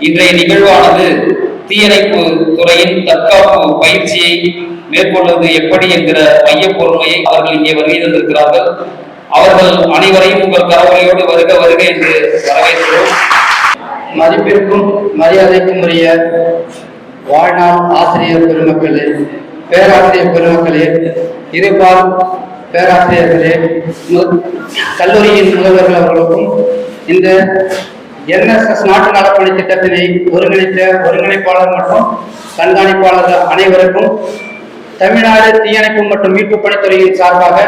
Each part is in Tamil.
இன்றைய நிகழ்வானது தீயணைப்பு துறையின் தற்காப்பு பயிற்சியை மேற்கொள்வது எப்படி என்கிற மைய பொறுமையை அவர்கள் இங்கே வருகை தந்திருக்கிறார்கள். அவர்கள் அனைவரையும் உங்கள் கரவலையோடு வருக வருக என்று வரவேற்கிறோம். மதிப்பிற்கும் மரியாதைக்கும் உரிய வாழ்நாள் ஆசிரியர் பெருமக்களே பேராசிரியர் பெருமக்களே இருபால் பேராசிரியர்களே கல்லூரியின் முதல்வர்கள் அவர்களுக்கும் இந்த என்எஸ்எஸ் நாட்டு நலப்பணி திட்டத்தினை ஒருங்கிணைத்த ஒருங்கிணைப்பாளர் மற்றும் கண்காணிப்பாளர் அனைவருக்கும் தமிழ்நாடு தீயணைப்பு மற்றும் மீட்பு பணித்துறையின் சார்பாக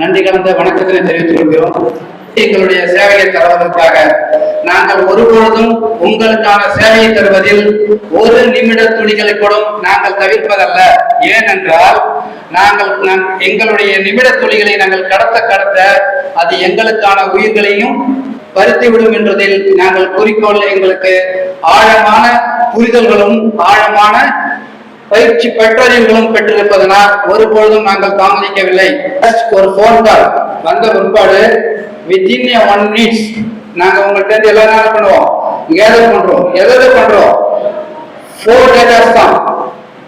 நன்றி கலந்த வணக்கத்தினை தெரிவித்துக் கொள்கிறோம். எங்களுடைய சேவையை தருவதற்காக நாங்கள் ஒருபொழுதும் உங்களுக்கான சேவையை தருவதில் ஒரு நிமிட துளிகளை கூட நாங்கள் தவிர்ப்பதல்ல. ஏனென்றால் நாங்கள் எங்களுடைய நிமிட துளிகளை நாங்கள் கடத்த கடத்த அது எங்களுக்கான உயிர்களையும் வருத்திவிடும் என்றதில் நாங்கள் குறிக்கோள் எங்களுக்கு ஆழமான புரிதல்களும் ஆழமான பயிற்சி பெற்றறிவுகளும் பெற்றிருப்பதனால் ஒருபொழுதும் நாங்கள் தாமதிக்கவில்லை. ஒரு போன் கால் வந்த பிற்பாடு வித்தின் ஒன் மினிட்ஸ் நாங்க உங்கள்கிட்ட இருந்து எல்லாரும் என்ன பண்ணுவோம்? கேதர் பண்றோம். எதை பண்றோம்? ஃபோர் டேட்டாஸ் தான்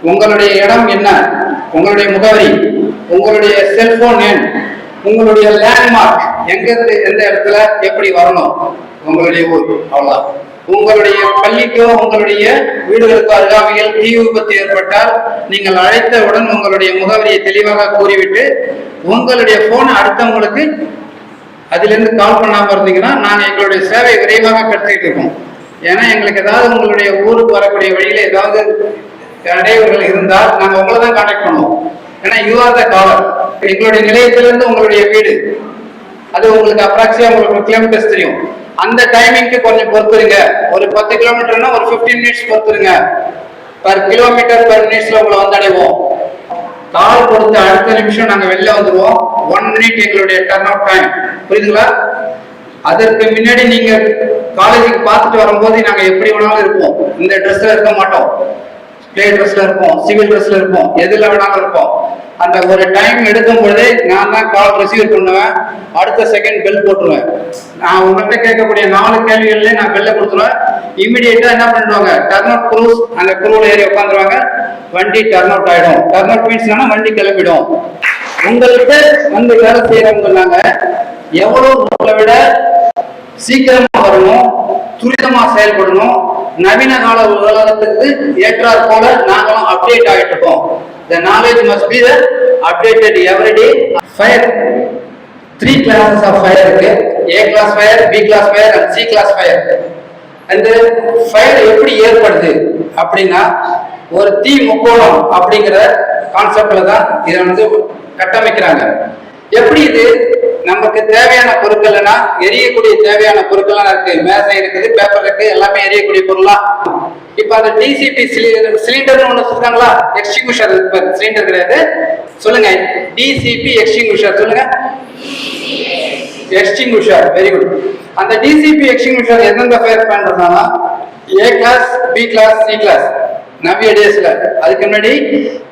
உங்களுடைய இடம் என்ன? உங்களுடைய முகவரி. உங்களுடைய செல்போன் எண் உங்களுடைய லேண்ட்மார்க் எங்க இருந்து எந்த இடத்துல எப்படி வரணும்? உங்களுடைய ஊர் அவ்வளவுதான். உங்களுடைய பள்ளிக்கோ உங்களுடைய வீடுகளுக்கோ அருகாமையில் தீ விபத்து ஏற்பட்டால் நீங்கள் அழைத்தவுடன் உங்களுடைய முகவரியை தெளிவாக கூறிவிட்டு உங்களுடைய போன் அடுத்தவங்களுக்கு அதிலிருந்து கால் பண்ணாம இருந்தீங்கன்னா நாங்கள் எங்களுடைய சேவை விரைவாக கற்றுக்கிட்டு இருக்கோம். ஏன்னா எங்களுக்கு ஏதாவது உங்களுடைய ஊருக்கு வரக்கூடிய வழியில ஏதாவது இடையூறுகள் இருந்தால் நாங்கள் உங்களை தான் கான்டாக்ட் பண்ணுவோம். ஏன்னா யூ ஆர் த காலர் எங்களுடைய நிலையத்திலிருந்து உங்களுடைய வீடு. அது உங்களுக்கு அப்ராக்சியா உங்களுக்கு கிலோமீட்டர்ஸ் தெரியும். அந்த டைமிங்க்கு கொஞ்சம் பொறுத்துருங்க. ஒரு பத்து கிலோமீட்டர்னா ஒரு 15 மினிட்ஸ் பொறுத்துருங்க. பர் கிலோமீட்டர் பர் மினிட்ஸ்ல உங்களை வந்தடைவோம். கால் கொடுத்த அடுத்த நிமிஷம் நாங்க வெளில வந்துருவோம். ஒன் மினிட் எங்களுடைய டர்ன் அவுட் டைம் புரியுதுங்களா? அதற்கு முன்னாடி நீங்க காலேஜுக்கு பார்த்துட்டு வரும்போது நாங்க எப்படி வேணாலும் இருப்போம். இந்த ட்ரெஸ்ல இருக்க மாட்டோம். பிளே ட்ரெஸ்ல இருப்போம். சிவில் ட்ரெஸ்ல இருப்போம். எதுல வேணாலும் இருப்போம். அந்த ஒரு டைம் எடுக்கும் பொழுதே நான் தான் கால் ரிசீவ் பண்ணுவேன். அடுத்த செகண்ட் பெல் போட்டுருவேன். நான் உங்கள்கிட்ட கேட்கக்கூடிய நாலு கேள்விகள்லேயே நான் பெல்ல கொடுத்துருவேன். இமிடியேட்டா என்ன பண்ணிடுவாங்க டர்ன் அவுட் க்ரூஸ் அந்த குரூல ஏறி உட்காந்துருவாங்க. வண்டி டர்ன் அவுட் ஆயிடும். டர்ன் அவுட் மீன்ஸ் வண்டி கிளம்பிடும். உங்கள்கிட்ட வந்து வேலை செய்யறவங்க நாங்க எவ்வளவு உங்களை விட சீக்கிரமா வரணும் துரிதமா செயல்படணும். நவீன கால உலகத்துக்கு ஏற்றாற் போல நாங்களும் அப்டேட் ஆகிட்டு இருக்கோம். The knowledge must be the updated every day. Fire. Three classes of fire இருக்கு. A class fire B class fire and C class fire அந்த ஃபயர் எப்படி ஏற்படுது அப்படின்னா ஒரு தீ முக்கோணம் அப்படிங்கிற கான்செப்ட்ல தான் இதை வந்து கட்டமைக்கிறாங்க. எப்படி இது நமக்கு தேவையான பொருட்கள்னா எரியக்கூடிய தேவையான பொருட்கள்லாம் இருக்கு. மேசை இருக்குது பேப்பர் இருக்கு எல்லாமே எரியக்கூடிய பொருளா. இப்ப அந்த டிசிபி சிலிண்டர்னு ஒண்ணு சொல்றாங்களா? எக்ஸ்டிங்யூஷர் சிலிண்டர் கிடையாது. சொல்லுங்க. டிசிபி எக்ஸ்டிங்யூஷர் சொல்லுங்க. எக்ஸ்டிங்யூஷர் வெரி குட் அந்த டிசிபி எக்ஸ்டிங்யூஷர் எந்தெந்த பேர் பண்றதுனா A class B class C class நவிய டேஸ்ல அதுக்கு முன்னாடி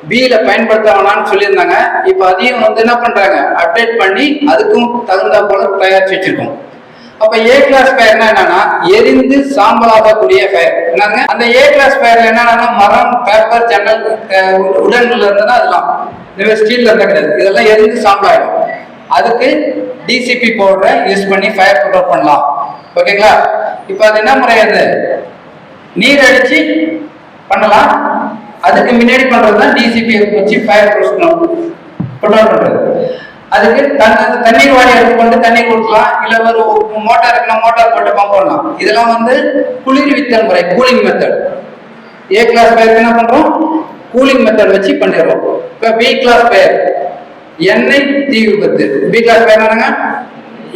பியில பயன்படுத்த சொல்லியிருந்தாங்க. இப்போ அதையும் வந்து என்ன பண்றாங்க? அப்டேட் பண்ணி அதுக்கும் தகுந்த போல தயாரிச்சு வச்சிருக்கோம். அப்ப ஏ கிளாஸ் ஃபயர்னா என்னன்னா எரிந்து சாம்பலாகக்கூடிய ஃபயர் என்னங்க? அந்த ஏ கிளாஸ் ஃபயர்ல என்னன்னா மரம் பேப்பர் ஜன்னல் உடன்ல இருந்ததுன்னா அதெல்லாம். இதுவே ஸ்டீல்ல இருந்தா கிடையாது. இதெல்லாம் எரிந்து சாம்பலாயிடும். அதுக்கு டிசிபி பவுடரை யூஸ் பண்ணி ஃபயர் கண்ட்ரோல் பண்ணலாம். ஓகேங்களா இப்போ அது என்ன முறை அது? நீர் அடிச்சு பண்ணலாம். அதுக்கு முன்னாடி பண்றது தான் டிசிபி வச்சு ஃபயர் கண்ட்ரோல் பண்றது. அதுக்கு தண்ணி தண்ணீர் வாடி எடுத்துக்கொண்டு தண்ணி கொடுக்கலாம். இல்ல ஒரு மோட்டார் இருக்குன்னா மோட்டார் போட்டு பம்ப் பண்ணலாம். இதெல்லாம் வந்து குளிர் வித்தல் முறை கூலிங் மெத்தட் ஏ கிளாஸ் பேருக்கு என்ன பண்றோம்? கூலிங் மெத்தட் வச்சு பண்ணிடுறோம். இப்போ பி கிளாஸ் பேர் எண்ணெய் தீ விபத்து. பி கிளாஸ் பேர் என்னங்க?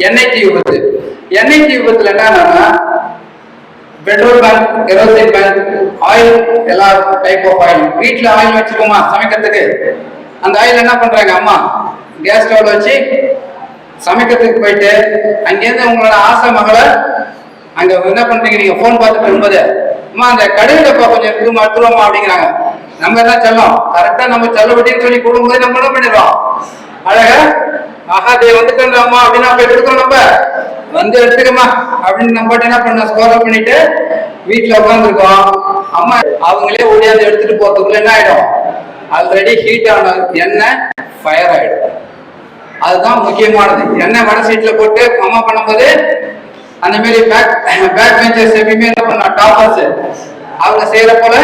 எண்ணெய் தீ விபத்து. எண்ணெய் தீ விபத்துல என்னன்னா petrol bunk kerosene bunk oil எல்லா டைப் ஆஃப் ஆயில் வீட்டில் ஆயில் வச்சுக்கோமா சமைக்கிறதுக்கு. அந்த ஆயில் என்ன பண்றாங்க அம்மா? கேஸ் ஸ்டவ்ல வச்சு சமைக்கிறதுக்கு போயிட்டு அங்கேருந்து உங்களோட ஆசை மகளை அங்க என்ன பண்றீங்க? நீங்க போன் பார்த்துட்டு இருக்கும்போது அம்மா அந்த கடுகு டப்பா கொஞ்சம் இருக்குமா எடுத்துருவோமா அப்படிங்கிறாங்க. நம்ம என்ன செல்லம் கரெக்டா நம்ம செல்லப்பட்டின்னு சொல்லி கொடுக்கும்போது நம்ம என்ன பண்ணிடுறோம். அழகா? ஆஹா தே வந்துட்டோம்மா அப்படின்னு போய் எடுத்துக்கோ நம்ம. வந்து எடுத்துக்கமா அப்படின்னு நம்ம என்ன பண்ண ஸ்கோர் பண்ணிட்டு வீட்டுல உட்காந்துருக்கோம் அம்மா அவங்களே ஓடியாந்து எடுத்துட்டு போறதுக்குள்ள என்ன ஆயிடும்? ஆல்ரெடி ஹீட் ஆன எண்ணெய் ஃபயர் ஆயிடும். அதுதான் முக்கியமானது. எண்ணெய் வடை சீட்ல போட்டு அம்மா பண்ணும்போது அந்த மாதிரி பேக் பேக் பெஞ்சர்ஸ் எப்பயுமே என்ன பண்ணா டாப்பர்ஸ் அவங்க செய்யற போல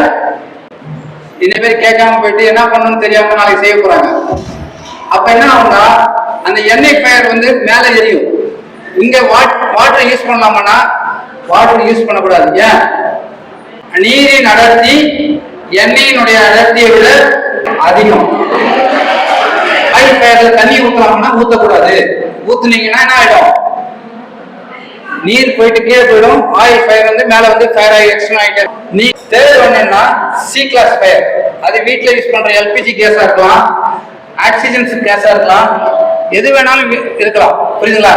இந்த மாதிரி கேட்காம போயிட்டு என்ன பண்ணணும்னு தெரியாம நாளைக்கு செய்ய போறாங்க. அப்ப என்ன ஆகும்னா அந்த எண்ணெய் ஃபயர் வந்து மேல எரியும். இங்க வாட்டர் யூஸ் பண்ணலாமான்னா வாட்டர் யூஸ் பண்ணக்கூடாது. ஏன்? நீரின் அடர்த்தி எண்ணெயினுடைய அடர்த்தியை விட அதிகம். ஹை ஃபயர்ல தண்ணி ஊத்தலாம்னா ஊத்தக்கூடாது. ஊத்துனீங்கன்னா என்ன ஆயிடும்? நீர் போயிட்டு கீழே போயிடும். ஆயில் ஃபயர் வந்து மேல வந்து ஃபயர் ஆகி எக்ஸ்டன் ஆகிட்டே நீ தேர்ட் ஒன் என்ன சி கிளாஸ் ஃபயர் அது வீட்டில் யூஸ் பண்ற எல்பிஜி கேஸா இருக்கலாம். ஆக்சிஜன் கேஸா இருக்கலாம். எது வேணாலும் இருக்கலாம். புரியுதுங்களா?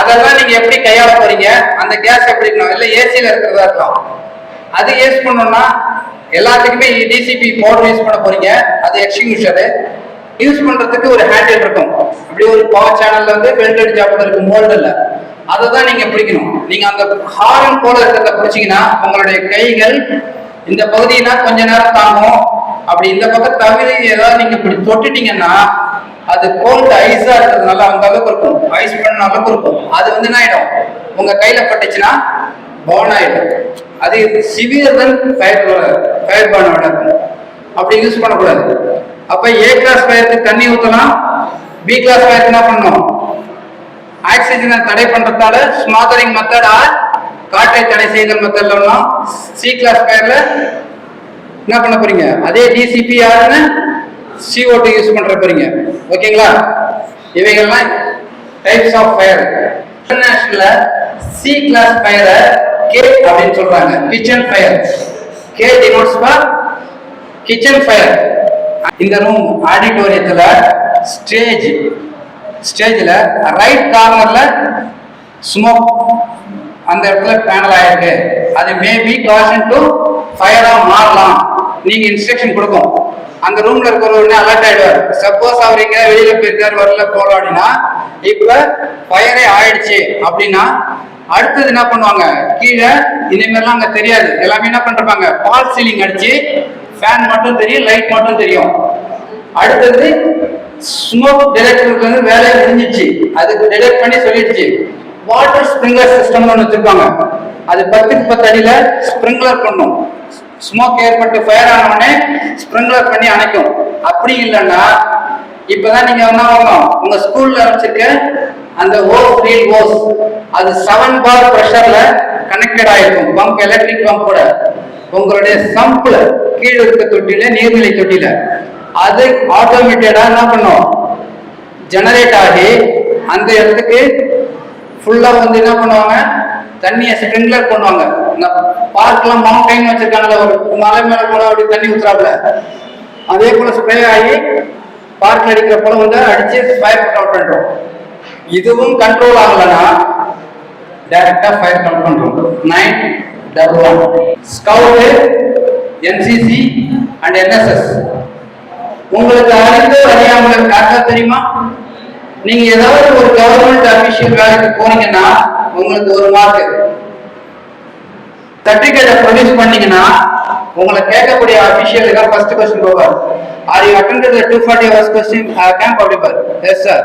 அதெல்லாம் நீங்க எப்படி கையாள போறீங்க? அந்த கேஸ் எப்படி இருக்கலாம் இல்ல ஏசில இருக்கிறதா இருக்கலாம். அது யூஸ் பண்ணணும்னா எல்லாத்துக்குமே டிசிபி பவுடர் யூஸ் பண்ண போறீங்க. அது எக்ஸ்டிங்யூஷரு யூஸ் பண்றதுக்கு ஒரு ஹேண்டில் இருக்கும். அப்படி ஒரு பவர் சேனல்ல வந்து வெல்டட் ஜாப் இருக்கும் மோல்டு அதை தான் நீங்க பிடிக்கணும். நீங்க அந்த ஹாரன் போல இருக்கிறத பிடிச்சீங்கன்னா உங்களுடைய கைகள் இந்த பகுதினா கொஞ்ச நேரம் தாங்கும். அப்படி இந்த பக்கம் தவிர ஏதாவது நீங்க இப்படி தொட்டுட்டீங்கன்னா அது கோல்டு ஐஸா இருக்கிறதுனால அந்த அளவுக்கு இருக்கும். ஐஸ் பண்ண அளவுக்கு இருக்கும். அது வந்து என்ன ஆயிடும்? உங்க கையில பட்டுச்சுன்னா பர்ன் ஆயிடும். அது சிவியர் தான் ஃபயர் ஃபயர் பர்ன் இருக்கும் அப்படி யூஸ் பண்ணக்கூடாது. அப்ப ஏ கிளாஸ் ஃபயருக்கு தண்ணி ஊற்றலாம் பி கிளாஸ் ஃபயருக்கு என்ன பண்ணணும்? ஆக்சிஜனை தடை பண்றதால ஸ்மாதரிங் மெத்தட் ஆர் காற்றை தடை செய்தல் மெத்தட்ல சி கிளாஸ் ஃபயர்ல என்ன பண்ண போறீங்க? அதே டிசிபி யாருன்னு சிஓ டூ யூஸ் பண்ற போறீங்க. ஓகேங்களா இவைகள்லாம் டைப்ஸ் ஆஃப் ஃபயர் இன்டர்நேஷனல்ல சி கிளாஸ் ஃபயரை கே அப்படின்னு சொல்றாங்க. Kitchen fire K denotes for kitchen fire இந்த ரூம் ஆடிட்டோரியத்துல ஸ்டேஜ் ஸ்டேஜில் ரைட் கார்னரில் ஸ்மோக் அந்த இடத்துல பேனல் ஆயிருக்கு. அது மேபி காஷன் டு ஃபயராக மாறலாம். நீங்க இன்ஸ்ட்ரக்ஷன் கொடுக்கும் அந்த ரூம்ல இருக்கிறவர் அலர்ட் ஆயிடுவார். சப்போஸ் அவர் எங்க வெளியில போயிருக்காரு வரல போல அப்படின்னா இப்ப ஃபயரே ஆயிடுச்சு அப்படின்னா அடுத்தது என்ன பண்ணுவாங்க? கீழே இந்த அங்க தெரியாது. எல்லாமே என்ன பண்றாங்க பால் சீலிங் அடிச்சு ஃபேன் மட்டும் தெரியும் லைட் மட்டும் தெரியும். அடுத்தது ஸ்மோக் டிடெக்டருக்கு வந்து வேலையை முடிஞ்சிச்சு. அதுக்கு டிடெக்ட் பண்ணி சொல்லிடுச்சு. வாட்டர் ஸ்ப்ரிங்க்லர் சிஸ்டம்னு ஒன்று வச்சிருப்பாங்க. அது பத்துக்கு பத்து அடியில ஸ்ப்ரிங்க்லர் பண்ணும். ஸ்மோக் ஏற்பட்டு ஃபயர் ஆன உடனே ஸ்ப்ரிங்க்லர் பண்ணி அணைக்கும். அப்படி இல்லைன்னா இப்பதான் நீங்க என்ன ஆகணும்? உங்க ஸ்கூல்ல வச்சிருக்க அந்த ஓஸ் ரீல் ஓஸ் அது செவன் பார் ப்ரெஷர்ல கனெக்டட் ஆயிருக்கும். பம்ப் எலக்ட்ரிக் பம்போட உங்களுடைய சம்ப்ல கீழே இருக்க தொட்டில நீர்நிலை தொட்டில அது ஆட்டோமேட்டடா என்ன பண்ணும்? ஜெனரேட் ஆகி அந்த இடத்துக்கு ஃபுல்லா வந்து என்ன பண்ணுவாங்க? தண்ணியை ஸ்ப்ரிங்க்லர் பண்ணுவாங்க. இந்த பார்க்லாம் மவுண்டைன் வச்சிருக்காங்கல்ல ஒரு மலை மேல போல அப்படி தண்ணி ஊத்துறாப்புல. அதே போல ஸ்ப்ரே ஆகி பார்க்ல அடிக்கிற போல வந்து அடிச்சு ஃபயர் அவுட் பண்றோம் இதுவும் கண்ட்ரோல் ஆகலைன்னா டைரக்டா ஃபயர் கவுண்ட் பண்றோம். Nine double one scout NCC and NSS உங்களுக்கு அறிந்து அறியாமல் யாருக்கா தெரியுமா? நீங்க ஏதாவது ஒரு கவர்மெண்ட் அபிஷியல் வேலைக்கு போனீங்கன்னா உங்களுக்கு ஒரு மார்க் சர்டிபிகேட்டை ப்ரொடியூஸ் பண்ணீங்கன்னா உங்களை கேட்கக்கூடிய அபிஷியலுக்கு ஃபர்ஸ்ட் கொஸ்டின் போவார். Are you attend to forty hours question camp அப்படிப்பார் yes sir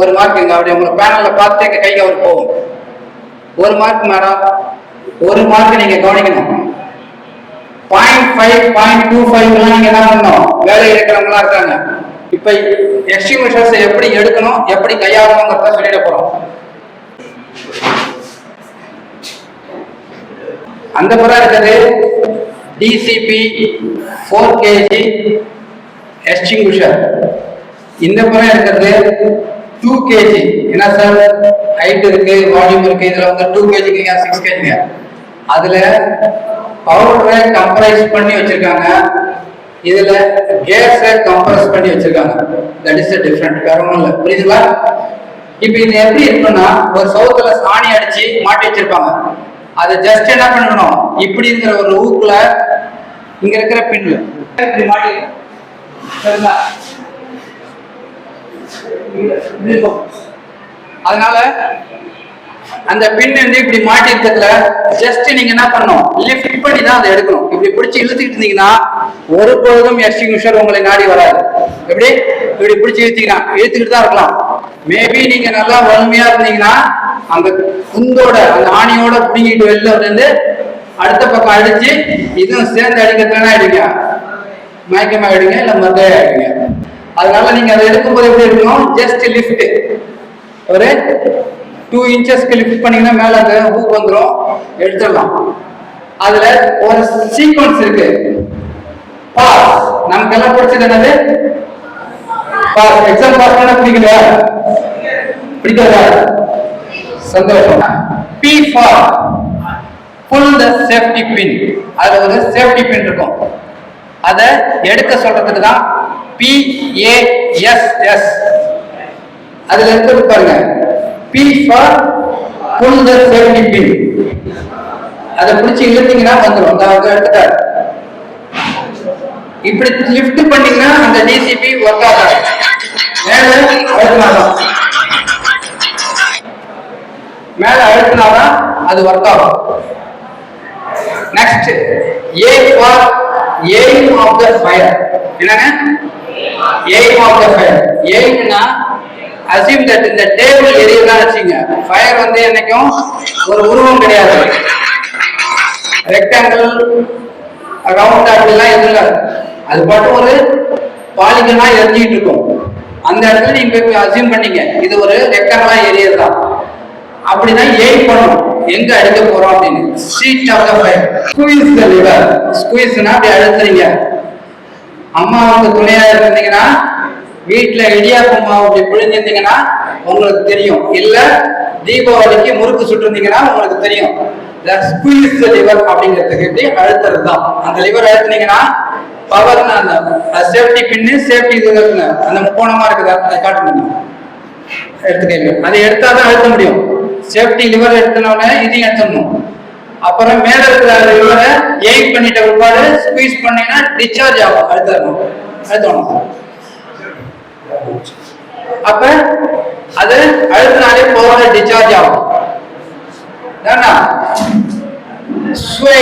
ஒரு மார்க் இங்க அப்படி உங்களை பேனல்ல பார்த்து கை கைக்கு அவர் போகும் ஒரு மார்க் மேடம் ஒரு மார்க் நீங்க கவனிக்கணும். பாயிண்ட் ஃபைவ் பாயிண்ட் டூ ஃபைவ்லாம் நீங்க என்ன பண்ணணும்? வேலை இருக்கிறவங்களா இருக்காங்க. இப்ப எக்ஸ்டிங்விஷர்ஸ் எப்படி எடுக்கணும் எப்படி கையாளணுங்கிறத சொல்லிட போறோம். அந்த புறம் இருக்கிறது டிசிபி ஃபோர் கேஜி எஸ்டிங்குஷர் இந்த புறம் இருக்கிறது டூ கேஜி என்ன சார்? ஹைட் இருக்கு வால்யூம் இருக்கு இதுல வந்து டூ கேஜிக்கு சிக்ஸ் கேஜிங்க அதுல பவுடரை கம்ப்ரைஸ் பண்ணி வச்சிருக்காங்க. இதுல கேஸை கம்ப்ரஸ் பண்ணி வச்சிருக்காங்க. தட் இஸ் டிஃபரெண்ட் வேற ஒன்றும் இல்லை. புரியுதுங்களா? இப்போ இது எப்படி இருக்குன்னா ஒரு சவுத்துல சாணி அடிச்சு மாட்டி வச்சிருப்பாங்க. அதை ஜஸ்ட் என்ன பண்ணணும்? இப்படி இருக்கிற ஒரு ஊக்குல இங்க இருக்கிற பின்ல. இப்படி மாட்டி சரிங்களா? அதனால அந்த பின் வந்து இப்படி மாட்டி இருக்கிறதுல ஜஸ்ட் நீங்க என்ன பண்ணணும்? லிஃப்ட் பண்ணி தான் அதை எடுக்கணும். இப்படி பிடிச்சி இழுத்துக்கிட்டு இருந்தீங்கன்னா ஒரு பொழுதும் எக்ஸ்டிங்யூஷர் உங்களை நாடி வராது. எப்படி? இப்படி பிடிச்சி இழுத்தீங்கன்னா இழுத்துக்கிட்டு தான் இருக்கலாம். மேபி நீங்க நல்லா வலிமையா இருந்தீங்கன்னா அந்த குந்தோட அந்த ஆணியோட பிடிங்கிட்டு வெளில வந்து அடுத்த பக்கம் அடிச்சு இதுவும் சேர்ந்து அடிக்கிறதுனா அடிங்க மயக்கமா அடிங்க இல்ல மத்தையா அடிங்க அதனால நீங்க அதை எடுக்கும்போது எப்படி இருக்கணும் ஜஸ்ட் லிஃப்ட் ஒரு டூ இன்ச்சஸ்க்கு லிஃப்ட் பண்ணீங்கன்னா மேலே அந்த ஹூக் வந்துடும் எடுத்துடலாம். அதுல ஒரு சீக்வன்ஸ் இருக்கு. பாஸ் நமக்கு எல்லாம் பிடிச்சது என்னது? பாஸ் எக்ஸாம் பாஸ் பண்ண பிடிக்கலையா பிடிக்காதா? சந்தோஷம். P for pull the safety pin அதுல ஒரு சேஃப்டி பின் இருக்கும். அதை எடுக்க சொல்றதுக்கு தான் பி ஏ எஸ் எஸ் அதுல இருக்கிறது பாருங்க. P for pull the safety pin அதை பிடிச்சி இழுத்தீங்கன்னா வந்துடும் அந்த அவங்க எடுத்துட்டாரு இப்படி லிஃப்ட் பண்ணீங்கன்னா அந்த டிசிபி ஒர்க் ஆகாது மேல அழுத்தினாதான். மேல அழுத்தினாதான் அது ஒர்க் ஆகும். Next A for aim of the fire என்னங்க எய்ம் ஆஃப் த ஃபயர் எய்ம்னா அசிம் தட் இந்த டேபிள் எரியதான் வச்சுங்க ஃபயர் வந்து என்னைக்கும் ஒரு உருவம் கிடையாது. ரெக்டாங்கிள் ரவுண்ட் அப்படிலாம் எதுவும் இல்லை. அது பாட்டு ஒரு பாலிகனா எரிஞ்சிட்டு இருக்கும். அந்த இடத்துல நீங்க அசியூம் பண்ணீங்க. இது ஒரு ரெக்டாங்கிளா எரியதுதான் அப்படிதான் எய்ம் பண்ணும். எங்க அடிக்க போறோம் அப்படின்னு. Seat of the fire squeeze the lever ஸ்குவீஸ்னா அப்படி அழுத்துறீங்க. அம்மா வந்து துணையா இருந்தீங்கன்னா வீட்டுல இடியாப்பம் மாவு அப்படி பிழிஞ்சிருந்தீங்கன்னா உங்களுக்கு தெரியும். இல்ல தீபாவளிக்கு முறுக்கு சுட்டிருந்தீங்கன்னா உங்களுக்கு தெரியும். ஸ்குவீஸ் த லிவர் அப்படிங்கிறதுக்கு எப்படி அழுத்துறது தான். அந்த லிவர் அழுத்துனீங்கன்னா பவர் அந்த சேஃப்டி பின்னு சேஃப்டி இது இருக்குங்க அந்த முக்கோணமா இருக்குது அதை காட்டுங்க எடுத்துக்கங்க. அதை எடுத்தாதான் அழுத்த முடியும். சேஃப்டி லிவர் எடுத்தனோடனே இதையும் எடுத்துடணும் அப்புறம் மேல இருக்கிற லிவரை எயிட் பண்ணிட்ட பிற்பாடு ஸ்குவீஸ் பண்ணீங்கன்னா டிஸ்சார்ஜ் ஆகும். அழுத்தணும். அழுத்தணும். அப்ப அது அழுத்தினாலே பவர் டிஸ்சார்ஜ் ஆகும். ஏன்னா ஸ்வே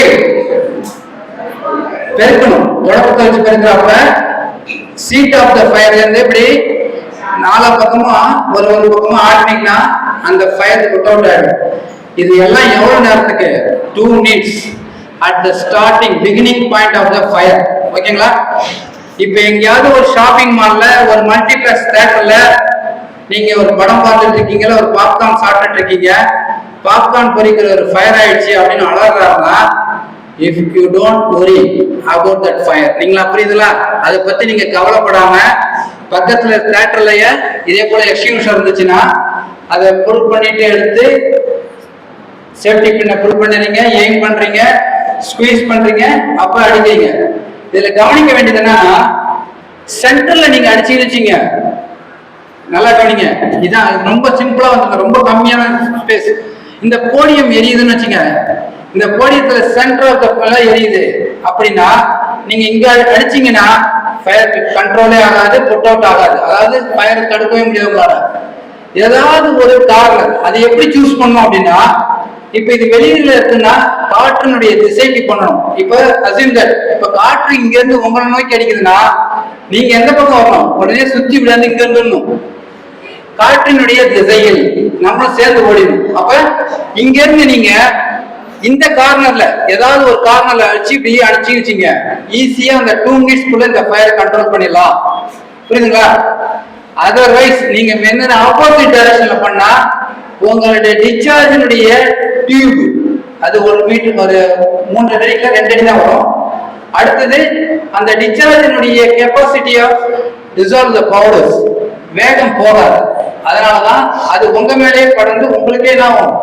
பெருக்கணும். உடம்பு வச்சு பெருக்கிறப்ப சீட் ஆஃப் த ஃபயர்ல இருந்து இப்படி நாலா பக்கமா ஒரு ஒரு பக்கமா ஆட்டினீங்கன்னா அந்த ஃபயர் புட் அவுட் ஆயிடும். இது எல்லாம் எவ்வளவு நேரத்துக்கு? Two minutes at the starting beginning point of the fire ஓகேங்களா இப்போ எங்கேயாவது ஒரு ஷாப்பிங் மால்ல ஒரு மல்டிபிளெக்ஸ் தேட்டர்ல நீங்க ஒரு படம் பார்த்துட்டு இருக்கீங்கல்ல ஒரு பாப்கார்ன் சாப்பிட்டுட்டு இருக்கீங்க பாப்கார்ன் பொரிக்கிற ஒரு ஃபயர் ஆயிடுச்சு அப்படின்னு அலறாருன்னா if you don't worry about that fire நீங்களா புரியுதுல? அதை பத்தி நீங்க கவலைப்படாம பக்கத்துல தேட்டர்லயே இதே போல எக்ஸ்டிங்யூஷர் இருந்துச்சுன்னா அதை புல் பண்ணிட்டு எடுத்து சேஃப்டி பின்ன புல் பண்ணுறீங்க எய்ம் பண்றீங்க ஸ்குவீஸ் பண்றீங்க அப்ப அடிக்கிறீங்க. இதுல கவனிக்க வேண்டியது என்னன்னா சென்டர்ல நீங்க அடிச்சு வச்சீங்க நல்லா கவனிங்க. இதான் ரொம்ப சிம்பிளா வந்து ரொம்ப கம்மியான ஸ்பேஸ் இந்த போடியம் எரியுதுன்னு வச்சுங்க. இந்த போடியத்துல சென்டர் ஆஃப் த எரியுது. அப்படின்னா நீங்க இங்க அடிச்சீங்கன்னா ஃபயர் கண்ட்ரோலே ஆகாது புட் அவுட் ஆகாது. அதாவது ஃபயர் தடுக்கவே முடியாது ஏதாவது ஒரு காரணம். அதை எப்படி சூஸ் பண்ணணும் அப்படின்னா இப்ப இது வெளியில இருக்குன்னா காற்றினுடைய திசைக்கு பண்ணணும் இப்ப அசிம் தட் இப்ப காற்று இங்க இருந்து உங்களை நோக்கி அடிக்குதுன்னா நீங்க எந்த பக்கம் வரணும்? உடனே சுத்தி விடாது இங்க இருந்து காற்றினுடைய திசையில் நம்மளும் சேர்ந்து ஓடிடும் அப்ப இங்க இருந்து நீங்க இந்த கார்னர்ல ஏதாவது ஒரு கார்னர்ல அடிச்சு இப்படி அடிச்சு வச்சீங்க. ஈஸியா அந்த டூ மினிட்ஸ்க்குள்ள இந்த ஃபயரை கண்ட்ரோல் பண்ணிடலாம். புரியுதுங்களா? அதர்வைஸ் நீங்க என்ன ஆப்போசிட் டைரக்ஷன்ல பண்ணா உங்களுடைய டிஸ்சார்ஜினுடைய டியூப் அது ஒரு மீட்டர் ஒரு மூன்று அடிக்கல ரெண்டு அடி தான் வரும். அடுத்தது அந்த டிஸ்சார்ஜினுடைய capacity of dissolve the powders வேகம் போகாது. அதனாலதான் அது உங்க மேலேயே படர்ந்து உங்களுக்கே தான் ஆகும்.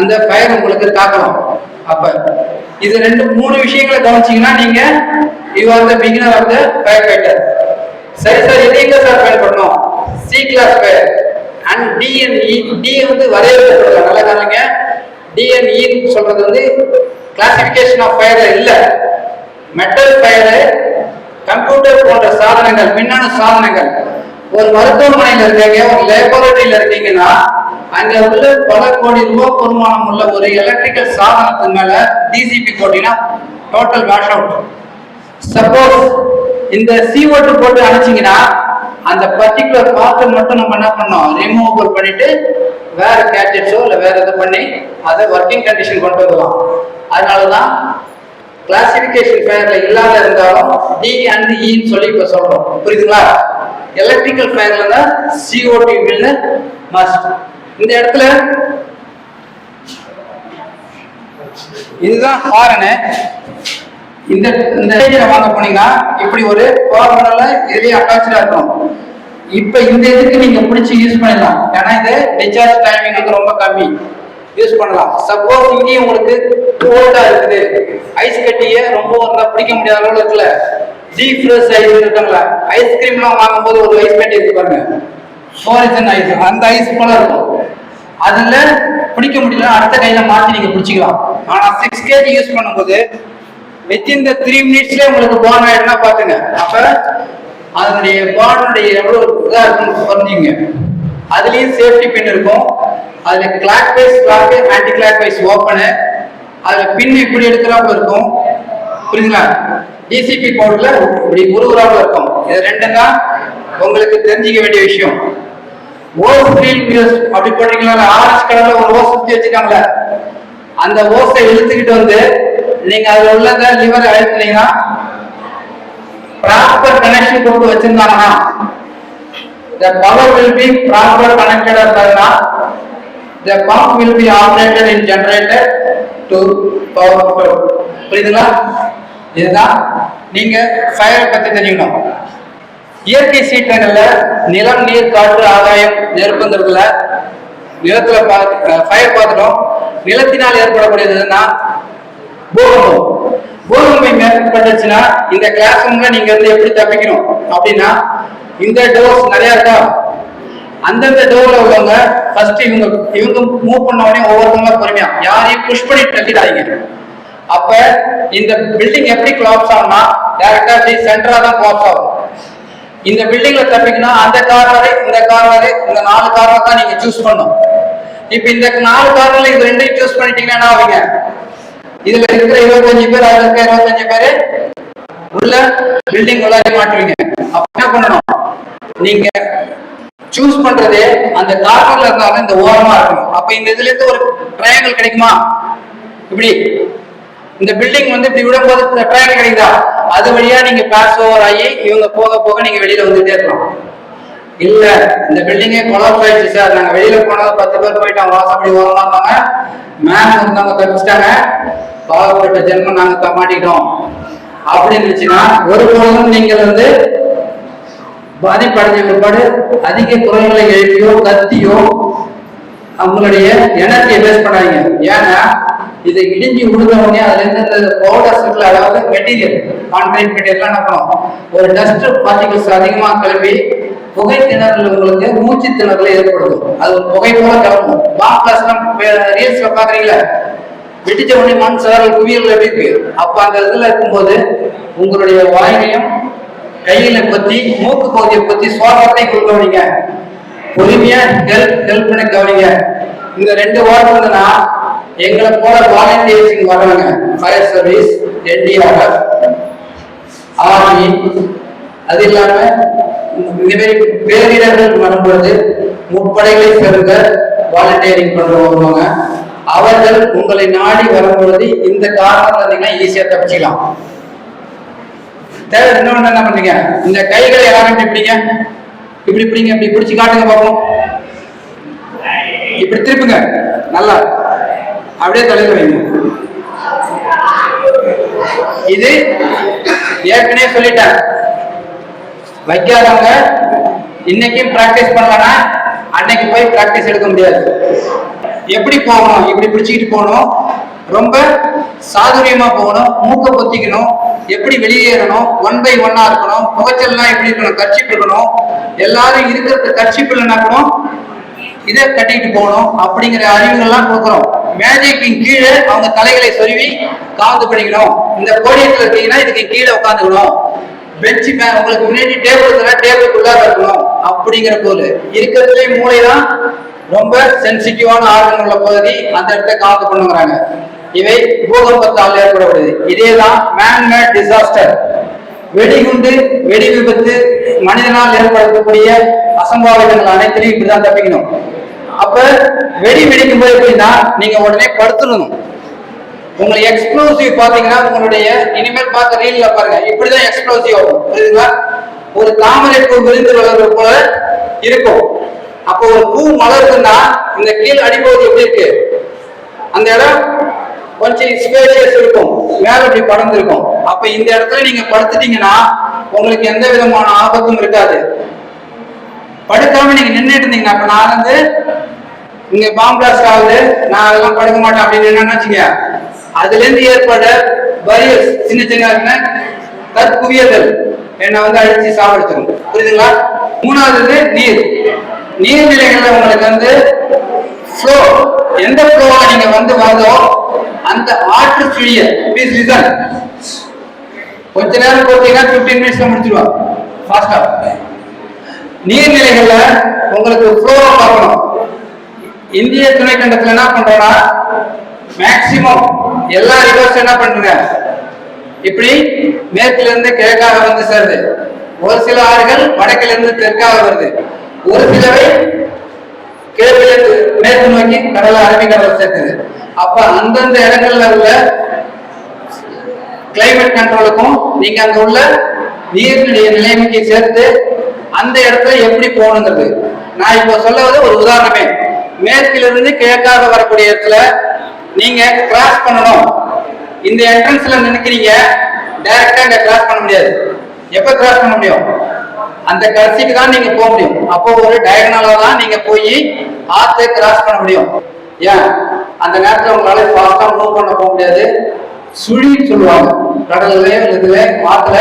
அந்த ஃபயர் உங்களுக்கு தாக்கலாம் அப்ப இது ரெண்டு மூணு விஷயங்களை கவனிச்சீங்கன்னா நீங்க you are the beginner of the fire fighter சரி சார் இது எங்க sir பயன்படணும். C class fire and D and E D வந்து வரையறுக்கப்படல நல்லா காரணங்க டிஎன்இன்னு சொல்றது வந்து கிளாசிபிகேஷன் ஆஃப் ஃபயர் இல்ல. மெட்டல் ஃபயர் கம்ப்யூட்டர் போன்ற சாதனங்கள் மின்னணு சாதனங்கள். ஒரு மருத்துவமனையில் இருக்கீங்க ஒரு லேபரேட்டரியில் இருக்கீங்கன்னா அங்க உள்ள பல கோடி ரூபாய் பொருமானம் உள்ள ஒரு எலக்ட்ரிக்கல் சாதனத்து மேல டிசிபி போட்டீங்கன்னா டோட்டல் வாஷ் அவுட் சப்போஸ் இந்த CO2 போட்டு அணைச்சிங்கன்னா அந்த பர்டிகுலர் பார்ட்டை மட்டும் நம்ம என்ன பண்ணோம்? ரிமூவபிள் பண்ணிட்டு வேற கேட்ஜெட்ஸோ இல்லை வேற எது பண்ணி அதை ஒர்க்கிங் கண்டிஷன் கொண்டு வரலாம் அதனாலதான் கிளாசிபிகேஷன் ஃபேர்ல இல்லாத இருந்தாலும் டி அண்ட் இன்னு e சொல்லி இப்ப சொல்றோம். புரியுதுங்களா? எலக்ட்ரிக்கல் ஃபேர்ல தான் சிஓடி பில்லு மஸ்ட் இந்த இடத்துல இதுதான் ஹாரனு இந்த இந்த ஸ்டேஜில் வாங்க போனீங்கன்னா இப்படி ஒரு ஃபார்முலால இதுலயே அட்டாச்சா இருக்கும் இப்ப இந்த இதுக்கு நீங்க பிடிச்சி யூஸ் பண்ணிடலாம். ஏன்னா இது டிஸ்சார்ஜ் டைமிங் வந்து ரொம்ப கம்மி. யூஸ் பண்ணலாம். சப்போஸ் இங்கேயும் உங்களுக்கு கோல்டா இருக்குது. ஐஸ் கட்டிய ரொம்ப இருந்தா பிடிக்க முடியாத அளவுல இருக்குல்ல. ஜி ஃப்ரெஷ் ஐஸ் இருக்குங்களா ஐஸ்கிரீம்லாம் வாங்கும்போது ஒரு ஐஸ் கட்டி இருக்கு பாருங்க. ஃபாரிசன் ஐஸ் அந்த ஐஸ் போல இருக்கும். அதுல பிடிக்க முடியல அடுத்த கையில மாத்தி நீங்க பிடிச்சிக்கலாம். ஆனா சிக்ஸ் கேஜி யூஸ் பண்ணும்போது வித்தின் த த்ரீ மினிட்ஸ்ல உங்களுக்கு பான் ஆயிடுனா பாத்துங்க அப்ப அதனுடைய பானுடைய எவ்வளவு இதா இருக்குன்னு புரிஞ்சுங்க அதுலயும் சேஃப்டி பின் இருக்கும். அதுல clockwise lock anticlockwise open அதுல பின் இப்படி எடுக்கிறாப்ப இருக்கும். புரியுதுங்களா? டிசிபி கோட்ல இப்படி உருவுறாப்புல இருக்கும். இது ரெண்டும் தான் உங்களுக்கு தெரிஞ்சுக்க வேண்டிய விஷயம். ஓஸ் ஃபீல் அப்படி போடுறீங்களா ஆரஞ்சு கலர்ல ஒரு ஓஸ் சுத்தி வச்சுக்காங்களே அந்த ஓஸை இழுத்துக்கிட்டு வந்து நீங்க அதுல உள்ளத லிவர் அழுத்துனீங்கன்னா ப்ராப்பர் கனெக்ஷன் கொடுத்து வச்சிருந்தாங்கன்னா the power will be proper connected இருந்தாங்கன்னா the pump will be operated in generator to power to புரியுதுங்களா? இதுதான் நீங்க ஃபயர் பத்தி தெரிஞ்சுக்கணும். இயற்கை சீற்றங்கள்ல நிலம் நீர் காற்று ஆதாயம் நெருப்புங்கிறதுல நிலத்துல ஃபயர் பார்த்துட்டோம். நிலத்தினால் ஏற்படக்கூடியதுன்னா பூகம்பம் பூகம்பம் ஏற்பட்டுச்சுன்னா இந்த கிளாஸ் ரூம்ல நீங்க வந்து எப்படி தப்பிக்கணும்? அப்படின்னா இந்த டோர்ஸ் நிறைய இருக்கா? அந்தந்த டோர்ல உள்ளவங்க ஃபர்ஸ்ட் இவங்க இவங்க மூவ் பண்ண உடனே ஒவ்வொருத்தவங்க பொறுமையா யாரையும் புஷ் பண்ணி தள்ளிடாதீங்க அப்ப இந்த பில்டிங் எப்படி கிளாப்ஸ் ஆகும்னா டேரக்டா அப்படி சென்டரா தான் கிளாப்ஸ் ஆகும். இந்த பில்டிங்ல தப்பிக்கணும் அந்த கார்னரு இந்த கார்னரு இந்த நாலு கார்னர் தான் நீங்க சூஸ் பண்ணும் இப்ப இந்த நாலு கார்னர்ல இது ரெண்டையும் சூஸ் பண்ணிட்டீங்கன்னா என்ன ஆவீங்க? இதுல இருக்கிற இருபத்தஞ்சு பேர் அதுல இருக்க இருபத்தஞ்சு பேரு உள்ள பில்டிங் உள்ளாடி மாட்டுவீங்க. அப்ப என்ன பண்ணணும்? நீங்க சூஸ் பண்றது அந்த கார்னர்ல இருந்தாலும் இந்த ஓரமா இருக்கணும். அப்ப இந்த இதுல இருந்து ஒரு ட்ரையாங்கல் கிடைக்குமா? இப்படி. இந்த பில்டிங் வந்து இப்படி விடும்போது ட்ரையாங்கல் கிடைக்குதா? அது வழியா நீங்க பாஸ் ஓவர் ஆகி இவங்க போக போக நீங்க வெளியில வந்துட்டே இருக்கலாம். இல்ல இந்த பில்டிங்கே கொலாப்ஸ் ஆயிடுச்சு சார் நாங்க வெளியில போனது பத்து பேர் போயிட்டாங்க வாசப்படி ஓரமா இருந்தாங்க மேம் இருந்தவங்க தப்பிச்சிட்டாங்க. பாவப்பட்ட ஜென்மம் நாங்க தமாட்டிக்கிட்டோம் அப்படின்னு இருந்துச்சுன்னா ஒரு பொழுதும் நீங்கள் வந்து பாதிப்படைஞ்ச பிற்பாடு அதிக குரல்களை எழுப்பியோ கத்தியோ அவங்களுடைய எனர்ஜியை வேஸ்ட் பண்ணாதீங்க. ஏன்னா இதை இடிஞ்சு விழுந்தவொடனே அதுல இருந்து இந்த பவுடர்ஸ் இருக்குல்ல அதாவது மெட்டீரியல் கான்கிரீட் மெட்டீரியல் என்ன பண்ணும்? ஒரு டஸ்ட் பார்ட்டிகல்ஸ் அதிகமாக கிளம்பி புகை திணறல் உங்களுக்கு மூச்சு திணறல ஏற்படுத்தும் அது புகை போல கிளம்பும். பாம் ரீல்ஸ்ல பாக்குறீங்களா? வெடிச்ச உடனே மண் சாரல் குவியல் எப்படி இருக்கு? அப்ப அந்த இதுல இருக்கும்போது உங்களுடைய வாயிலையும் கையில பத்தி மூக்கு பகுதியை பத்தி சுவாசத்தை கவனிங்க பொறுமையா ஹெல்ப் ஹெல்ப் பண்ண கவனிங்க. இந்த ரெண்டு வார்டு இருந்ததுன்னா எங்களை போல வாலண்டியர்ஸ் வர்றாங்க. ஃபயர் சர்வீஸ் என்டிஆர்எஃப் ஆர்மி அது இல்லாம பேரிடர்கள் வரும்பொழுது முப்படைகளை சேர்ந்த வாலண்டியரிங் பண்ணுறவங்க வருவாங்க. அவர்கள் உங்களை நாடி வரும்பொழுது இந்த காரணம் இருந்தீங்கன்னா ஈஸியா தப்பிச்சுக்கலாம். தேவை இன்னொன்னு என்ன பண்ணுறீங்க இந்த கைகளை யாரும் இப்படிங்க பிடிங்க? இப்படி பிடிங்க இப்படி பிடிச்சு காட்டுங்க பார்ப்போம். இப்படி திருப்புங்க. நல்லா. அப்படியே தலையில வைங்க. இது ஏற்கனவே சொல்லிட்டேன். வைக்காதவங்க இன்னைக்கும் பிராக்டிஸ் பண்ணலன்னா அன்னைக்கு போய் பிராக்டிஸ் எடுக்க முடியாது. எப்படி போகணும் இப்படி பிடிச்சிக்கிட்டு போகணும் ரொம்ப சாதுரியமா போகணும் மூக்க பொத்திக்கணும் எப்படி வெளியேறணும் ஒன் பை ஒன்னா இருக்கணும் புகைச்சல்லாம் எப்படி இருக்கணும் கட்சிப்பு இருக்கணும் எல்லாரும் இருக்கிற கட்சிப்பு இல்லைன்னா கூட இதை கட்டிட்டு போகணும் அப்படிங்கிற அறிவுகள்லாம் கொடுக்குறோம். மேஜைக்கு கீழே அவங்க தலைகளை சொருவி காந்து படிக்கணும். இந்த கோடியத்தில் இருக்கீங்கன்னா இதுக்கு கீழே உட்காந்துக்கணும். பெஞ்சு மேல உங்களுக்கு முன்னாடி டேபிள் இருந்தா டேபிளுக்குள்ளார இருக்கணும். அப்படிங்கிற பொருள் இருக்கிறதுலே மூளை தான் ரொம்ப சென்சிட்டிவான ஆர்வம் உள்ள பகுதி. அந்த இடத்த காத்து பண்ணுங்கிறாங்க இவை பூகம்பத்தால் ஏற்படப்படுது இதேதான் மேன்மேட் டிசாஸ்டர் வெடிகுண்டு வெடி விபத்து மனிதனால் ஏற்படுத்தக்கூடிய அசம்பாவிதங்கள் அனைத்திலையும் இப்படிதான் தப்பிக்கணும். அப்ப வெடி வெடிக்கும் போது எப்படின்னா நீங்க உடனே படுத்துடணும். உங்களை எக்ஸ்ப்ளோசிவ் பாத்தீங்கன்னா உங்களுடைய இனிமேல் பார்க்க ரீல்ல பாருங்க. இப்படிதான் எக்ஸ்ப்ளோசிவ் ஆகும். புரியுதுங்களா? ஒரு தாமரை பூ விரிந்து வளர்றது போல இருக்கும். அப்போ ஒரு பூ மலருதுன்னா இந்த கீழ் அடிபோது எப்படி இருக்கு? அந்த இடம் கொஞ்சம் ஸ்பேஷியஸ் இருக்கும். மேல இப்படி படர்ந்துருக்கும். அப்ப இந்த இடத்துல நீங்க படுத்துட்டீங்கன்னா உங்களுக்கு எந்த விதமான ஆபத்தும் இருக்காது. படுக்காம நீங்க நின்றுட்டு இருந்தீங்கன்னா இப்ப நான் வந்து இங்க பாம்பு பிளாஸ்ட் ஆகுது. நான் அதெல்லாம் படுக்க மாட்டேன் அப்படின்னு என்னன்னு வச்சுங்க அதுல இருந்து ஏற்பட பரியஸ் சின்ன சின்ன கற்குவியதல் என்னை வந்து அழிச்சு சாப்பிடுத்துரும் புரியுதுங்களா? மூணாவது நீர். நீர்நிலைகள்ல உங்களுக்கு வந்து ஃப்ளோ எந்த ஃப்ளோவா நீங்க வந்து வந்தோ அந்த ஆற்று சுழிய ப்ளீஸ் லிசன் கொஞ்ச நேரம் போட்டீங்கன்னா 15 மினிட்ஸ்ல முடிச்சிருவான் ஃபாஸ்டா நீர்நிலைகள்ல உங்களுக்கு ஃப்ளோவா பார்க்கணும். இந்திய துணைக்கண்டத்துல என்ன பண்றோம்னா மேக்சிமம் எல்லா ரிவர்ஸ் என்ன பண்ணுங்க? இப்படி மேற்குல இருந்து கிழக்காக வந்து சேருது. ஒரு சில ஆறுகள் வடக்கில இருந்து தெற்காக வருது. ஒரு சிலவை கிழக்கிலிருந்து மேற்கு நோக்கி கடலை அரபிக்கடலை சேர்க்குது. அப்ப அந்தந்த இடங்கள்ல உள்ள கிளைமேட் கண்ட்ரோலுக்கும் நீங்க அங்க உள்ள நீரினுடைய நிலைமைக்கு சேர்த்து அந்த இடத்துல எப்படி போகணுங்கிறது. நான் இப்போ சொல்லுவது ஒரு உதாரணமே. மேற்கிலிருந்து கிழக்காக வரக்கூடிய இடத்துல நீங்க கிராஸ் பண்ணணும். இந்த என்ட்ரன்ஸ்ல நினைக்கிறீங்க டைரக்டா இங்க கிராஸ் பண்ண முடியாது. எப்ப கிராஸ் பண்ண முடியும்? அந்த கடைசிக்கு தான் நீங்க போக முடியும். அப்போ ஒரு டயகனலா தான் நீங்க போய் ஆத்தை கிராஸ் பண்ண முடியும். ஏன்? அந்த நேரத்துல உங்களால ஃபாஸ்டா மூவ் பண்ண போக முடியாது. சுழின்னு சொல்லுவாங்க. கடல்ல இதுல ஆத்துல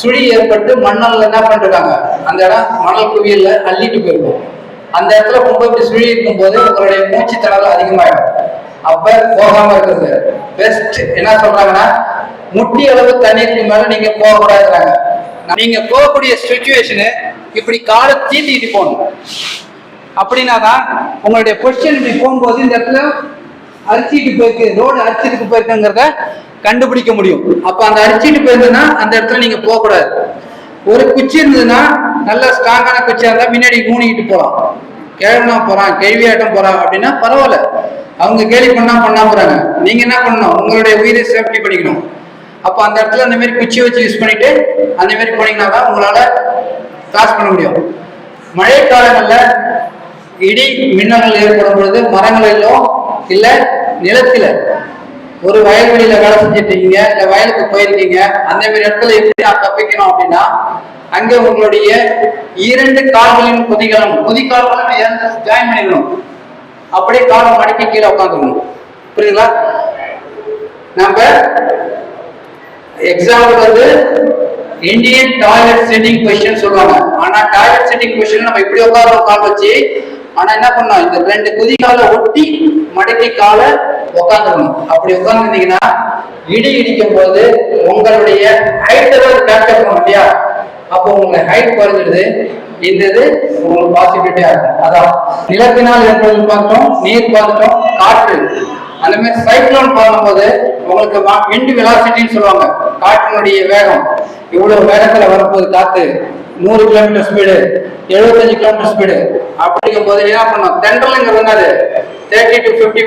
சுழி ஏற்பட்டு மண்ணல்ல என்ன பண்ணிருக்காங்க? அந்த இடம் மணல் குவியல்ல அள்ளிட்டு போயிருக்கும். அந்த இடத்துல ரொம்ப இப்படி சுழி இருக்கும் போது உங்களுடைய மூச்சு தடவை அதிகமாயிடும். அப்ப போகாம இருக்கிறது பெஸ்ட் என்ன சொல்றாங்கன்னா முட்டி அளவு தண்ணீருக்கு மேல நீங்க போகக்கூடாதுறாங்க நீங்க போகக்கூடிய சுச்சுவேஷனு இப்படி காலை தீட்டிட்டு போகணும். அப்படின்னா தான் உங்களுடைய பொசிஷன் இப்படி போகும்போது இந்த இடத்துல அரிச்சிட்டு போயிருக்கு ரோடு அரிச்சிட்டு போயிருக்குங்கிறத கண்டுபிடிக்க முடியும். அப்ப அந்த அரிச்சிட்டு போயிருந்ததுன்னா அந்த இடத்துல நீங்க போகக்கூடாது. ஒரு குச்சி இருந்ததுன்னா நல்ல ஸ்ட்ராங்கான குச்சியா இருந்தா முன்னாடி ஊனிக்கிட்டு போகலாம் கிழவனா போறான் கேள்வியாட்டம் போறான் அப்படின்னா பரவாயில்ல. அவங்க கேலி பண்ணா பண்ணா போறாங்க நீங்க என்ன பண்ணணும்? உங்களுடைய உயிரை சேஃப்டி பண்ணிக்கணும். அப்போ அந்த இடத்துல அந்த மாதிரி குச்சி வச்சு யூஸ் பண்ணிட்டு அந்த மாதிரி போனீங்கன்னா தான் உங்களால கிராஸ் பண்ண முடியும். மழை காலங்களில் இடி மின்னல்கள் ஏற்படும் பொழுது மரங்களிலோ இல்லை நிலத்தில ஒரு வயல்வெளியில வேலை செஞ்சுட்டு இருக்கீங்க இல்ல வயலுக்கு போயிருக்கீங்க அந்த மாதிரி இடத்துல எப்படி தப்பிக்கணும் அப்படின்னா அங்க உங்களுடைய இரண்டு கால்களின் குதிகளும் குதிகால்களும் ஜாயின் பண்ணிக்கணும். அப்படியே காலை மடக்கி கீழே உட்காந்துக்கணும். புரியுதுங்களா? நம்ம எக்ஸாம்பிள் வந்து இந்தியன் டாய்லெட் செட்டிங் கொஸ்டின் சொல்லுவாங்க. ஆனா டாய்லெட் செட்டிங் கொஸ்டின் நம்ம இப்படி உட்காந்து கால் வச்சு ஆனா என்ன பண்ணோம் இந்த ரெண்டு குதிகால ஒட்டி மடக்கி காலை உட்காந்துக்கணும். அப்படி உட்காந்துருந்தீங்கன்னா இடி இடிக்கும் போது உங்களுடைய ஹைட் லெவல் கேப்சர் பண்ணும் இல்லையா? அப்போ உங்க ஹைட் குறைஞ்சிடுது. இந்த இது உங்களுக்கு பாசிட்டிவிட்டியா இருக்கும். அதான் நிலத்தினால் ஏற்படுவது பார்த்தோம் நீர் பார்த்துட்டோம் காற்று. அந்த மாதிரி சைக்ளோன் பண்ணும்போது உங்களுக்கு விண்டு வெலாசிட்டின்னு சொல்லுவாங்க. காற்றினுடைய வேகம். இவ்வளவு வேகத்துல வரப்போகுது காத்து நூறு கிலோமீட்டர் ஸ்பீடு எழுபத்தஞ்சு கிலோமீட்டர் ஸ்பீடு அப்படிங்கும் போது என்ன பண்ணோம் தென்றலுங்கிறது என்னது தேர்ட்டி டு ஃபிஃப்டி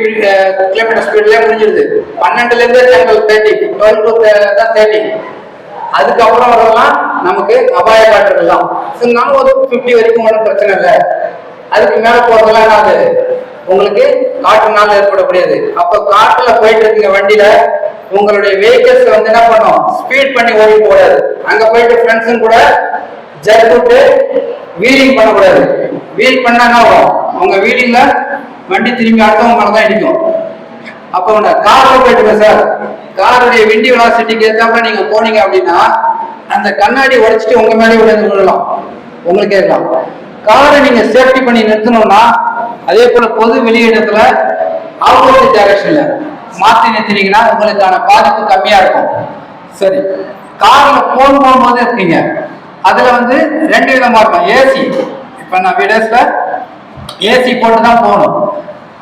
கிலோமீட்டர் ஸ்பீட்லேயே முடிஞ்சிருது. பன்னெண்டுல இருந்தே தென்றல் தேர்ட்டி டுவெல் டு தான் தேர்ட்டி அதுக்கப்புறம் வரலாம் நமக்கு அபாய காற்றுகள் தான் இருந்தாலும் ஒரு ஃபிஃப்டி வரைக்கும் ஒன்றும் பிரச்சனை இல்லை. அதுக்கு மேல போறதெல்லாம் என்னது? உங்களுக்கு காற்றுனால ஏற்படக்கூடியது. அப்ப காற்றுல போயிட்டு இருக்கீங்க வண்டியில உங்களுடைய வெஹிக்கிள்ஸ் வந்து என்ன பண்ணும்? ஸ்பீட் பண்ணி ஓடி போடாது அங்க போயிட்டு ஃப்ரெண்ட்ஸும் கூட ஜர்க் விட்டு வீலிங் பண்ணக்கூடாது. வீல் பண்ணா என்ன ஆகும்? உங்க வீலிங்ல வண்டி திரும்பி அடுத்தவங்க மேல தான் இடிக்கும். அப்போ உங்க கார்ல போயிட்டு சார். காருடைய விண்டி வெலாசிட்டிக்கு ஏற்றாம நீங்க போனீங்க அப்படின்னா அந்த கண்ணாடி உடைச்சிட்டு உங்க மேலே விழுந்து விழலாம் உங்களுக்கு இருக்கலாம் காரை நீங்க சேஃப்டி பண்ணி நிறுத்தணும்னா அதே போல பொது வெளியிடத்துல ஆப்போசிட் டைரக்ஷன்ல மாத்தி நிறுத்தினீங்கன்னா உங்களுக்கான பாதிப்பு கம்மியா இருக்கும். சரி. கார்ல போன் போகும்போது இருக்கீங்க. அதுல வந்து ரெண்டு விதமா இருக்கும். ஏசி இப்போ நான் விடேஸ்ல ஏசி போட்டு தான் போகணும்.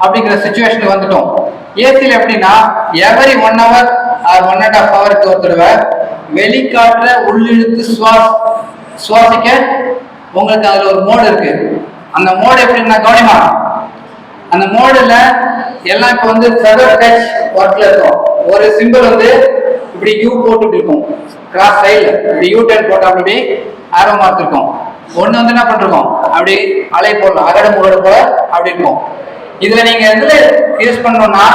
அப்படிங்கிற சுச்சுவேஷனுக்கு வந்துட்டோம். ஏசியில் எப்படின்னா every one hour one and half ஹவருக்கு ஒரு தடவை வெளிக்காற்ற உள்ளிழுத்து சுவாஸ் சுவாசிக்க உங்களுக்கு அதில் ஒரு மோடு இருக்கு. அந்த மோடு எப்படின்னா கவனிமா அந்த மோடுல எல்லாம் இப்போ வந்து ஃபெதர் டச் ஒர்க்ல இருக்கும். ஒரு சிம்பிள் வந்து இப்படி யூ போட்டு இப்படி இருக்கும். கிராஸ் சைடில் இப்படி யூ டென் போட்டா அப்படி ஆரோ மார்க் இருக்கும். ஒண்ணு வந்து என்ன பண்ணிருக்கோம்? அப்படி அலை போடலாம். அகட முகடு போல அப்படி இருக்கும். இதுல நீங்க எதுல யூஸ் பண்ணணும்னா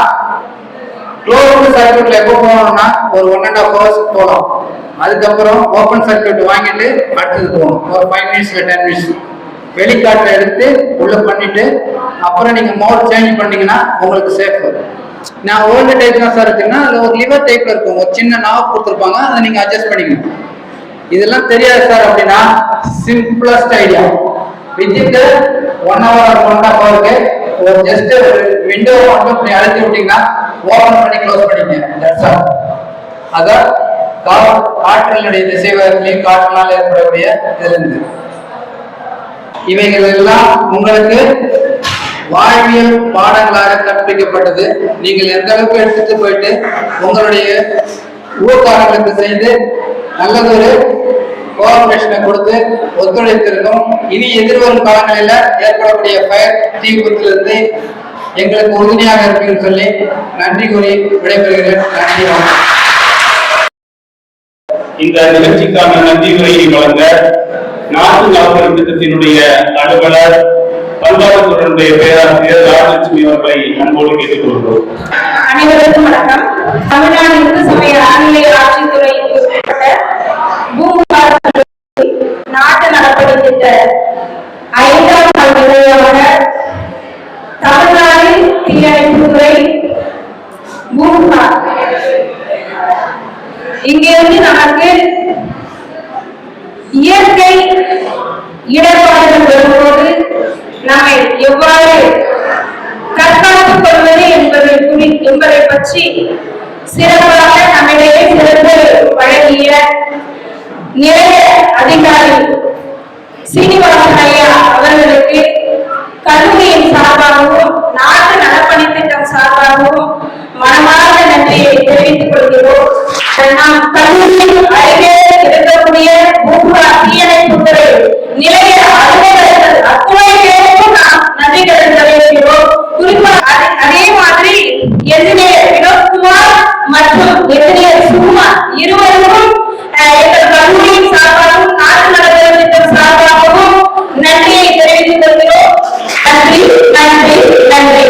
க்ளோஸ்டு சர்க்கியூட்ல எப்போ போகணும்னா ஒரு ஒன் அண்ட் ஆஃப் ஹவர்ஸ் போகணும் அதுக்கப்புறம் ஓப்பன் சர்க்கியூட் வாங்கிட்டு அடுத்தது போகணும் ஒரு ஃபைவ் மினிட்ஸ்ல டென் மினிட்ஸ் வெளிக்காட்டில் எடுத்து உள்ள பண்ணிட்டு அப்புறம் நீங்க மோட் சேஞ்ச் பண்ணீங்கன்னா உங்களுக்கு சேஃப் நான் ஓல்டு டைப் தான் சார் இருக்குன்னா அதில் ஒரு லிவர் டைப்ல இருக்கும். ஒரு சின்ன நாவ் கொடுத்துருப்பாங்க அதை நீங்க அட்ஜஸ்ட் பண்ணிக்கணும். இதெல்லாம் தெரியாது சார் அப்படின்னா simplest idea within one hour or one ஹவருக்கு ஒரு ஜஸ்ட் ஒரு விண்டோ மட்டும் இப்படி அழுத்தி விட்டீங்கன்னா ஓபன் பண்ணி க்ளோஸ் பண்ணிக்கங்க. தட்ஸ் ஆல் அதான் காற்றினுடைய திசைவேகத்திலையும் காற்றினால் ஏற்படக்கூடிய இதிலிருந்து இவைகள் எல்லாம் உங்களுக்கு வாழ்வியல் பாடங்களாக கற்பிக்கப்பட்டது. நீங்கள் எந்த அளவுக்கு எடுத்துட்டு போயிட்டு உங்களுடைய ஊர்காரங்களுக்கு செய்து நல்லதொரு கோஆபரேஷனை கொடுத்து ஒத்துழைத்திருக்கும். இனி எதிர்வரும் காலங்களில் ஏற்படக்கூடிய ஃபயர் தீ விபத்திலிருந்து எங்களுக்கு உறுதுணையாக இருக்குன்னு சொல்லி நன்றி கூறி விடைபெறுகிறேன். நன்றி வணக்கம். இந்த நிகழ்ச்சிக்கான நன்றி உரையை வழங்க நாட்டு நலப்பணி திட்டத்தினுடைய அலுவலர் பண்பாட்டுத்துறையினுடைய பேராசிரியர் ராஜலட்சுமி அவர்களை அன்போடு கேட்டுக்கொள்கிறோம் அனைவருக்கும் வணக்கம். தமிழ்நாடு இந்து சமய அறநிலை ஆட்சித்துறை உட்பட்ட நாட்டு நலப்பணி திட்ட ஐந்தாம் நாள் நிகழ்வாக தமிழ்நாடு தீயணைப்புத்துறை பூம்புகார் இங்கிருந்து நமக்கு இயற்கை இடர்பாடுகள் வரும்போது நம்மை எவ்வாறு தற்காத்துக் கொள்வது என்பதை குறி என்பதை பற்றி சிறப்பாக நம்மிடையே சிறந்து வழங்கிய நிறைய அதிகாரி சீனிவாசன் ஐயா அவர்களுக்கு கல்லூரியின் சார்பாகவும் நாட்டு நலப்பணி திட்டம் சார்பாகவும் மனமார்ந்த நன்றியை தெரிவித்துக் கொள்கிறோம். நாம் கல்லூரியில் அருகே இருக்கக்கூடிய பூங்கா தீயணைப்புத்துறை நிலைய அலுவலர்கள் அத்துறைகளுக்கும் பேருக்கும் நாம் நன்றிகள் தெரிவிக்கிறோம் குறிப்பாக அதே- அதே மாதிரி என்ஜினியர் மற்றும் என்ஜினியர் சுகுமார் இருவருக்கும் அஹ், எங்கள் கல்லூரியின் சார்பாகவும் நாட்டு நலப்பணி திட்டம் சார்பாகவும் நன்றியை தெரிவித்துக் கொள்கிறோம். நன்றி நன்றி நன்றி.